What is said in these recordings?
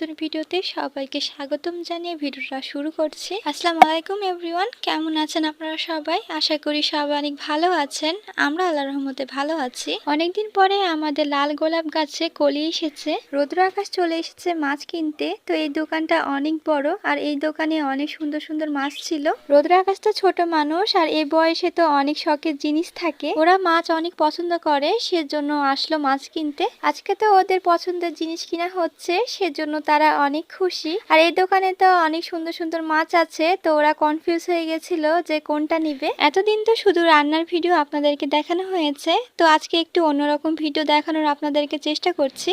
আপনাদের সবাইকে স্বাগতম জানিয়ে ভিডিওটা শুরু করছি। আসসালামু আলাইকুম এভরিওয়ান, কেমন আছেন আপনারা সবাই? আশা করি সবাই অনেক ভালো আছেন। আমরা আল্লাহ রহমতে ভালো আছি। অনেকদিন পরে আমাদের লাল গোলাপ গাছে কলি এসেছে। রৌদ্র আকাশ চলে এসেছে মাছ কিনতে। তো এই দোকানটা অনেক বড় আর এই দোকানে অনেক সুন্দর সুন্দর মাছ ছিল। রৌদ্র আকাশ তো ছোট মানুষ আর এই বয়সে তো অনেক শখের জিনিস থাকে। ওরা মাছ অনেক পছন্দ করে, সেজন্য আসলো মাছ কিনতে। আজকে তো ওদের পছন্দের জিনিস কিনা হচ্ছে, সেজন্য তারা অনেক খুশি। আর এই দোকানে তো অনেক সুন্দর সুন্দর মাছ আছে, তো ওরা কনফিউজ হয়ে গেছিল যে কোনটা নিবে। এতদিন তো শুধু রান্নার ভিডিও আপনাদেরকে দেখানো হয়েছে, তো আজকে একটু অন্যরকম ভিডিও দেখানোর আপনাদেরকে চেষ্টা করছি।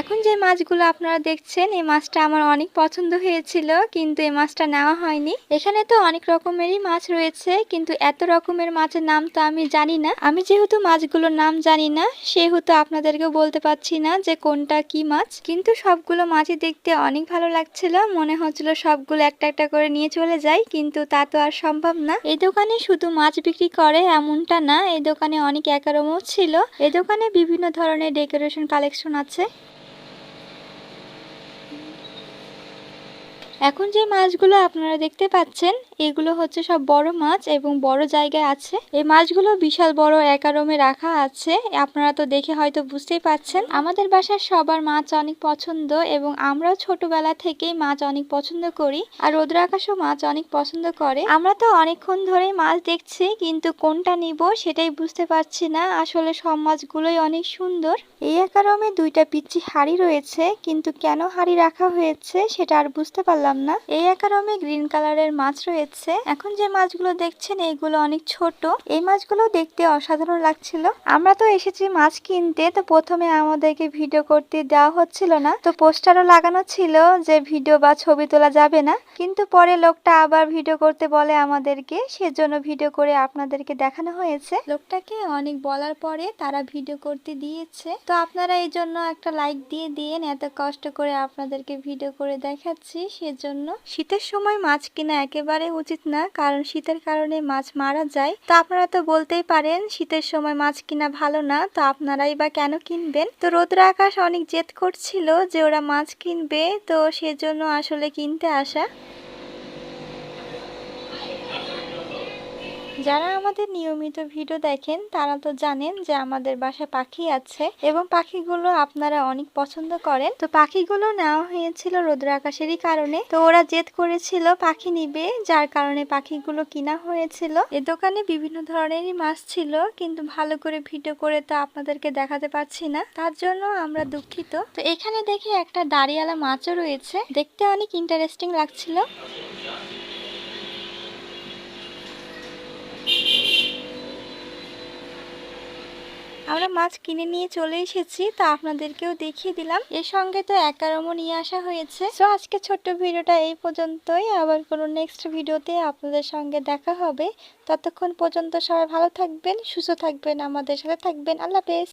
এখন যে মাছগুলো আপনারা দেখছেন, এই মাছটা আমার অনেক পছন্দ হয়েছিল, কিন্তু এই মাছটা নেওয়া হয়নি। এখানে তো অনেক রকমেরই মাছ রয়েছে, কিন্তু এত রকমের মাছের নাম তো আমি জানি না। আমি যেহেতু মাছগুলোর নাম জানি না, সেহেতু আপনাদেরকেও বলতে পারছি না যে কোনটা কি মাছ। কিন্তু সবগুলো মাছই দেখতে অনেক ভালো লাগছিল, মনে হচ্ছিল সবগুলো একটা একটা করে নিয়ে চলে যাই, কিন্তু তা তো আর সম্ভব না। এই দোকানে শুধু মাছ বিক্রি করে এমনটা না, এই দোকানে অনেক একারমও ছিল। এই দোকানে বিভিন্ন ধরনের ডেকোরেশন কালেকশন আছে। এখন যে মাছগুলো আপনারা দেখতে পাচ্ছেন, এগুলো হচ্ছে সব বড় মাছ এবং বড় জায়গায় আছে। এই মাছগুলো বিশাল বড় একারমে রাখা আছে। আপনারা তো দেখে হয়তো বুঝতেই পাচ্ছেন, আমাদের বাসার সবার মাছ অনেক পছন্দ এবং আমরাও ছোটবেলা থেকেই মাছ অনেক পছন্দ করি আর রোদ্র আকাশও মাছ অনেক পছন্দ করে। আমরা তো অনেকক্ষণ ধরেই মাছ দেখছি, কিন্তু কোনটা নিব সেটাই বুঝতে পারছি না। আসলে সব মাছগুলোই অনেক সুন্দর। এই একারমে দুইটা পিচ্ছি হাড়ি রয়েছে, কিন্তু কেন হাড়ি রাখা হয়েছে সেটা আর বুঝতে পারলাম না। এই একারমে গ্রিন কালারের মাছ রয়েছে। এখন যে মাছগুলো দেখছেন, এইগুলো অনেক ছোট। এই মাছগুলো দেখতে অসাধারণ লাগছিল। আমরা তো এসেছি মাছ কিনতে, তো প্রথমে আমাদেরকে ভিডিও করতে দেওয়া হচ্ছিল না। তো পোস্টারও লাগানো ছিল যে ভিডিও বা ছবি তোলা যাবে না। কিন্তু পরে লোকটা আবার ভিডিও করতে বলে আমাদেরকে। সেজন্য ভিডিও করে আপনাদেরকে দেখানো হয়েছে। লোকটাকে অনেক বলার পরে তারা ভিডিও করতে দিয়েছে। তো আপনারা এই জন্য একটা লাইক দিয়ে দিয়েন এত কষ্ট করে আপনাদেরকে ভিডিও করে দেখাচ্ছি। সেজন্য শীতের সময় মাছ কিনা একেবারে উচিত না, কারণ শীতের কারণে মাছ মারা যায়। তো আপনারা তো বলতেই পারেন, শীতের সময় মাছ কিনা ভালো না, তো আপনারাই বা কেন কিনবেন? তো রোদ্র আকাশ অনেক জেদ করছিল যে ওরা মাছ কিনবে, তো সেজন্য আসলে কিনতে আসা। যারা আমাদের নিয়মিত ভিডিও দেখেন, তারা তো জানেন যে আমাদের বাসায় পাখি আছে এবং পাখিগুলো আপনারা অনেক পছন্দ করেন। তো পাখিগুলো নেওয়া হয়েছিল রৌদ্র আকাশেরই কারণে। তো ওরা জেদ করেছিল পাখি নিবে, যার কারণে পাখিগুলো কিনা হয়েছিল। এ দোকানে বিভিন্ন ধরনেরই মাছ ছিল, কিন্তু ভালো করে ভিডিও করে তো আপনাদেরকে দেখাতে পারছি না। তার জন্য আমরা দুঃখিত। তো এখানে দেখে একটা দাঁড়িয়ালা মাছও রয়েছে। দেখতে অনেক ইন্টারেস্টিং লাগছিল। আমরা মাছ কিনে নিয়ে চলে এসেছি, তা আপনাদেরকেও দেখিয়ে দিলাম। এর সঙ্গে তো একারমও নিয়ে আসা হয়েছে। তো আজকে ছোট্ট ভিডিওটা এই পর্যন্তই। আবার কোনো নেক্সট ভিডিওতে আপনাদের সঙ্গে দেখা হবে। ততক্ষণ পর্যন্ত সবাই ভালো থাকবেন, সুস্থ থাকবেন, আমাদের সাথে থাকবেন। আল্লাহ হাফেজ।